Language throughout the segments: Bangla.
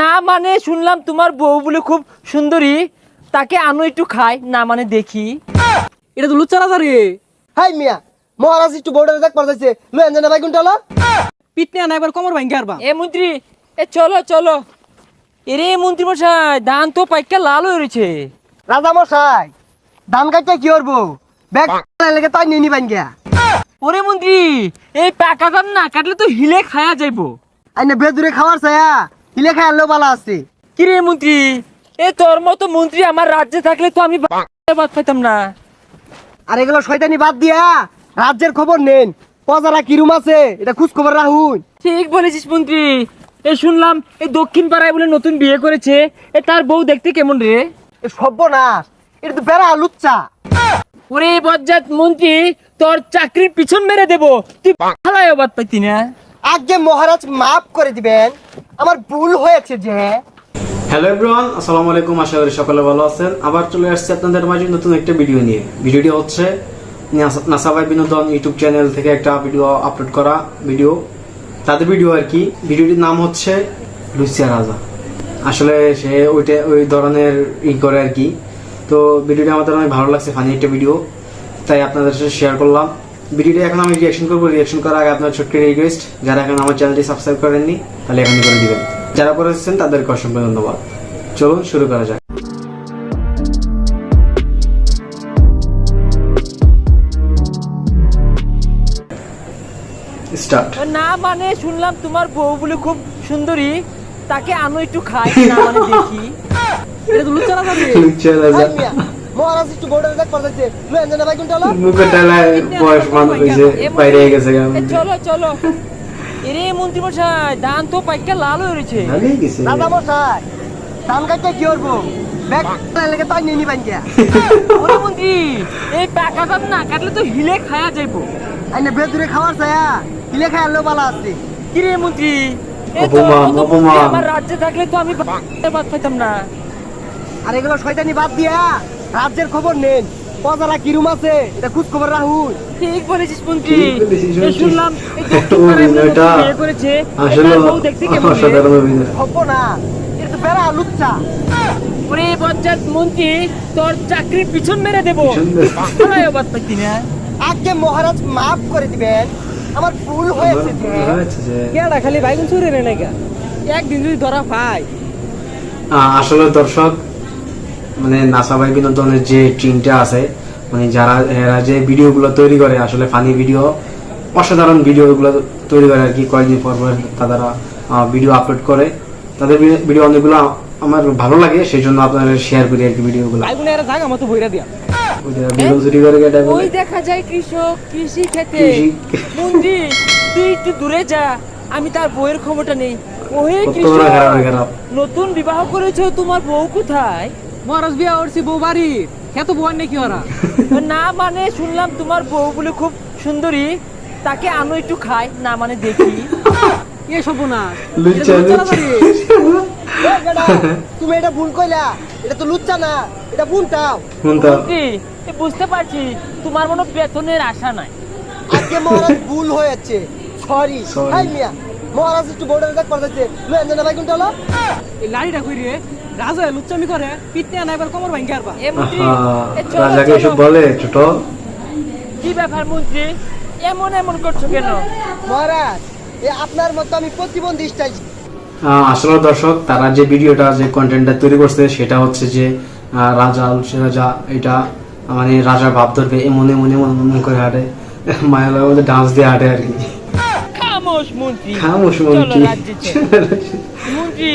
না মানে শুনলাম তোমার বউ বলে খুব সুন্দরী। তাকে আনো একটু খাই না মানে দেখি। এটা তো লুচ্চা রাজা রে। হাই মিয়া মহারাজ একটু বোর্ডে দেখ পারতেছে লই আনজনা ভাই কোনটা হলো? পিটনে আনা এবার কোমর ভাঙ্গে আরবা এ মন্ত্রী এ চলো চলো। এরে মন্ত্রী মশাই ধান তো পাইকা লাল হয়ে রয়েছে। রাজা মশাই ধান কাটতে কি করব? ব্যাগ লেগে তাই নিয়ে নিবেন গিয়া ওরে মন্ত্রী এই পাকা ধান না কাটলে তো হিলে খায়া যাইবো। আইনে বেদুরে খাওয়ার ছায়া। হিলে খাই আনলেও ভালো আছে। কিরে মন্ত্রী? এ তোর মতো মন্ত্রী আমার রাজ্যে থাকলে তো আমি বাদ পাইতাম না। আর এগুলো শয়তানি বাদ দিয়া রাজ্যের খবর নেন। পজারা কিরুম আছে? এটা খোঁজ খবর রাহুন ঠিক বলেছিস মন্ত্রী। এ শুনলাম এই দক্ষিণ পাড়ায় বলে নতুন বিয়ে করেছে। এ তার বউ দেখতে কেমন রে? এ সর্বনাশ। এটা তো বেড়া লুচ্চা। ওরে বজ্জাত মন্ত্রী তোর চাকরির পিছন মেরে দেবো। তুই ভালাই বাদ পাইতি না। আগে মহারাজ মাফ করে দিবেন। আমার ভুল হয়েছে যে। হ্যালো এভরিওয়ান আসসালামু আলাইকুম, আশা করি সকলে ভালো আছেন। আবার চলে আসছে আপনাদের মাঝে নতুন একটা ভিডিও নিয়ে। ভিডিওটি হচ্ছে নাসা- নাসাবাই বিনোদন ইউটিউব চ্যানেল থেকে একটা ভিডিও আপলোড করা ভিডিও তাদের ভিডিও আর কি। ভিডিওটির নাম হচ্ছে লুসিয়া রাজা। আসলে সে ওইটা ওই ধরনের ই করে আর কি। তো ভিডিওটি আমাদের অনেক ভালো লাগছে ফানি একটা ভিডিও তাই আপনাদের সাথে শেয়ার করলাম। ভিডিওটি এখন আমি রিয়াকশন করব। রিয়াকশন করার আগে আপনার ছোট্ট রিকোয়েস্ট যারা এখন আমার চ্যানেলটি সাবস্ক্রাইব করেননি তাহলে এখনই করে দিবেন। যারা করেছেন তাদেরকে অসংখ্য ধন্যবাদ। চলুন শুরু করা যাক। স্টার্ট না মানে শুনলাম তোমার বউ বলে খুব সুন্দরী তাকে আমি একটু খাই না মানে দেখি। এটা লুচ্চা রাজা রে মহারাজ একটু বোর্ডে দেখ পারতেছে লই আনজনা ভাই কোনটা হলো? ডালায় বয়স মানুষ হয়েছে এ বাইরে গেছে চলো চলো। এরে মন্ত্রী মশাই ধান তো পাইকা লাল হয়ে রয়েছে। রাজা মশাই ধান কাটতে কি করব? ব্যাগ লেগে তাই নিয়ে নিবেন গিয়া ওরে মন্ত্রী এই পাকা ধান না কাটলে তো হিলে খায়া যাইবো। আইনে বেদুরে খাওয়ার ছায়া হিলে খাই আনলেও ভালো আছে। কিরে মন্ত্রী এই অপমান, মন্ত্রী অপমান। আমার রাজ্যে থাকলে তো আমি বাদ পাইতাম না। আর এগুলো শয়তানি বাদ দিয়া। রাজ্যের খবর নেন। পজারা কিরুম আছে? এটা খোঁজ খবর রাহুল। ঠিক বলেছিস মন্ত্রী। শুনলাম বিয়ে করেছে আসলে দেখতে কেমন হব না এটা বেড়া লুচ্চা। ওরে বজ্জাত মন্ত্রী তোর চাকরির পিছন মেরে দেবো। আগে মহারাজ মাফ করে দিবেন। আমার ভুল হয়েছে যে। কেডা খালি বাইগুন চুরে একদিন যদি ধরা পাই আসলে দর্শক মানে নাসাবাই বিনোদনের যে টিমটা আছে মানে যারা এরা যে ভিডিওগুলো তৈরি করে আসলে ফানি ভিডিও অসাধারণ ভিডিওগুলো তৈরি করে আর কি কয়েকদিন পর পর তারা ভিডিও আপলোড করে। তাদের ভিডিও অনেকগুলো আমার ভালো লাগে সেই জন্য আপনারা শেয়ার করি আর কি ভিডিওগুলো এরা দিয়া। ওই ভিডিও চুরি করে কেটে ওই দেখা যায় কৃষক কৃষি খেতে। তুই একটু দূরে যা আমি তার বউয়ের খবরটা নেই। ওহে কৃষক নতুন বিবাহ করেছ তোমার বউ কোথায়? মহারাজ বিয়া করছি বউ বাড়ি। খেত বউয়ার নাকি ওরা না মানে শুনলাম তোমার বউ বলে খুব সুন্দরী তাকে আনো একটু খাই না মানে দেখি। এ সব না তুমি এটা ভুল কইলা এটা তো লুচ্চা না এটা ভুলটাও বুঝতে পারছি তোমার মনে বেতনের আশা নাই। আজকে মহারাজ ভুল হয়েছে সরি. হাই মিয়া মহারাজ একটু বোর্ডে দেখ পারতেছে লই আনজনা ভাই কোনটা হলো? এই লাড়িটা কই রে? রাজা লুচ্চামি করে পিটনে আনা এবার কোমর ভাঙ্গে আরবা। এ মন্ত্রী রাজাকে এসব বলে ছোট। কি ব্যাপার মন্ত্রী? এমন এমন করছ কেন? মহারাজ এ আপনার মতো আমি প্রতিবন্ধী স্টাইল। আসলে দর্শক তারা যে ভিডিওটা যে কন্টেন্টটা তৈরি করছে সেটা হচ্ছে যে রাজা রাজা এটা মানে রাজার ভাব ধরবে এমন এমন এমন এমন করে হাঁটে। মায়ালয়ের মধ্যে ডান্স দিয়ে হাঁটে আর কি। খামোশ মন্ত্রী। খামোশ মন্ত্রী। মন্ত্রী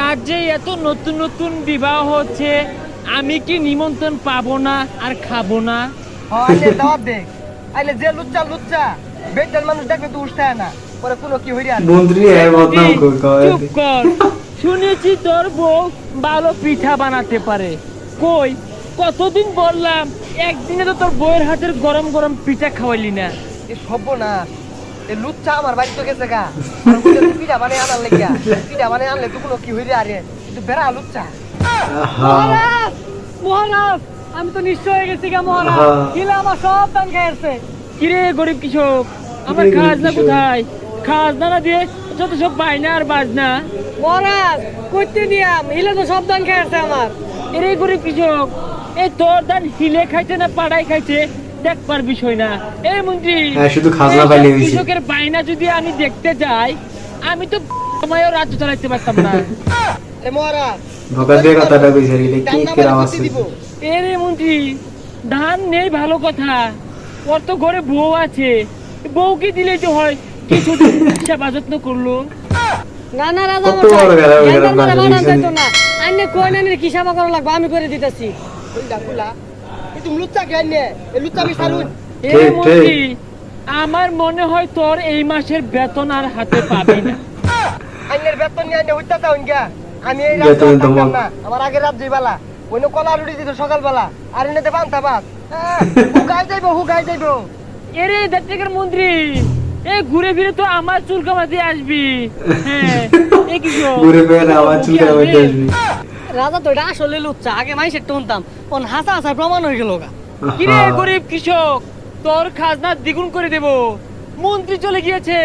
রাজ্যে এত নতুন নতুন বিবাহ হচ্ছে আমি কি নিমন্ত্রণ পাবো না আর খাব না? আইলে দাওয়াত দেখ আইলে যে লুচ্চা লুচ্চা। বেটার মানুষ দেখবে তো উঠতে না। পরে কোনো কি হইরা মন্ত্রী এর বদনাম করে চুপ কর। শুনেছি তোর বউ ভালো পিঠা বানাতে পারে। কই? কতদিন বললাম একদিনে তো তোর বউয়ের হাতের গরম গরম পিঠা খাওয়াইলি না। এ এ লুচ্চা আমার বাড়ি তো গেছে গা। পিঠা বানাই আনার লেগিয়া। পিঠা বানাই আনলে তো কোনো কি হইরে আরে? কিন্তু বেড়া লুচ্চা। মহারাজ মহারাজ আমি তো নিশ্চয় হয়ে গেছি গা মহারাজ। হ্যাঁ। আমার সব দান খাইছে কিরে গরিব কৃষক আমার খাজনা কোথায়? খাজনা না দিয়ে যত সব বাইনা আর বাজনা। মহারাজ করতে নিয়াম হিলে তো সব ধান খেয়েছে আমার। এরে গরিব কৃষক এই তোর ধান হিলে খাইছে না পাড়াই খাইছে? দেখবার বিষয় না। এই মন্ত্রী হ্যাঁ, শুধু খাজনা পাইলে হইছে। কৃষকের বাইনা যদি আমি দেখতে যাই আমি তো সময়ও রাজ্য চালাইতে পারতাম না। এ মহারাজ ভোকা দিয়ে কথাটা কইছে রে কি কি মারা আওয়াজ করতে দিব? মন্ত্রী ধান নেই ভালো কথা। ওর তো ঘরে বউ আছে। বউকে দিলে তো হয়? কিছু সেবা যত্ন করল? না না রাজা মারা না। লাগবে? আমি করে দিতেছি। তুমি লুচ্চা লুচ্চা। মন্ত্রী আমার মনে হয় তোর এই মাসের বেতন আর হাতে পাবি না। আইনের বেতন নিয়ে আইনে হইতা তাও ইনকা আমি এই রাত থাকতাম না। আমার আগে রাত যাইবালা ওইনো কলা রুটি দিত সকালবেলা। আর এনে দেবান তাবাত হুগাই যাইবো হুগাই যাইবো। এরে দেখতেকার মন্ত্রী এ ঘুরে ফিরে তো আমার চুল কামাতে আসবি। হ্যাঁ এ কি ঘুরে ফিরে আবার চুল কি কামাইতে আসবে? রাজা তো এটা আসলে লুচ্চা আগে মাইসের টনতাম কোন হাসা হাসা প্রমাণ হয়ে গেল গা। কি রে গরিব কৃষক তোর খাজনা দ্বিগুণ করে দেব। মন্ত্রী চলে গিয়েছে।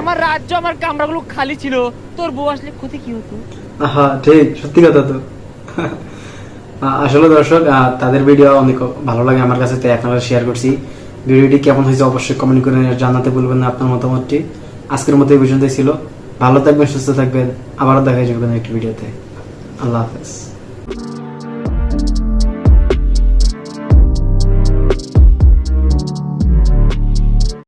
আমার রাজ্য আমার কামরাগুলো খালি ছিল। তোর বউ আসলে ক্ষতি কি হতো? হ্যাঁ ঠিক সত্যি কথা তো। আসলে দর্শক তাদের ভিডিও অনেক ভালো লাগে আমার কাছে তাই আপনারা শেয়ার করছি। ভিডিওটি কেমন হয়েছে অবশ্যই কমেন্ট করে জানাতে বলবেন না আপনার মতামতটি। আজকের মতো এই পর্যন্তই ছিল। ভালো থাকবেন সুস্থ থাকবেন। আবারও দেখা যাবে কোনো একটি ভিডিওতে। আল্লাহ হাফেজ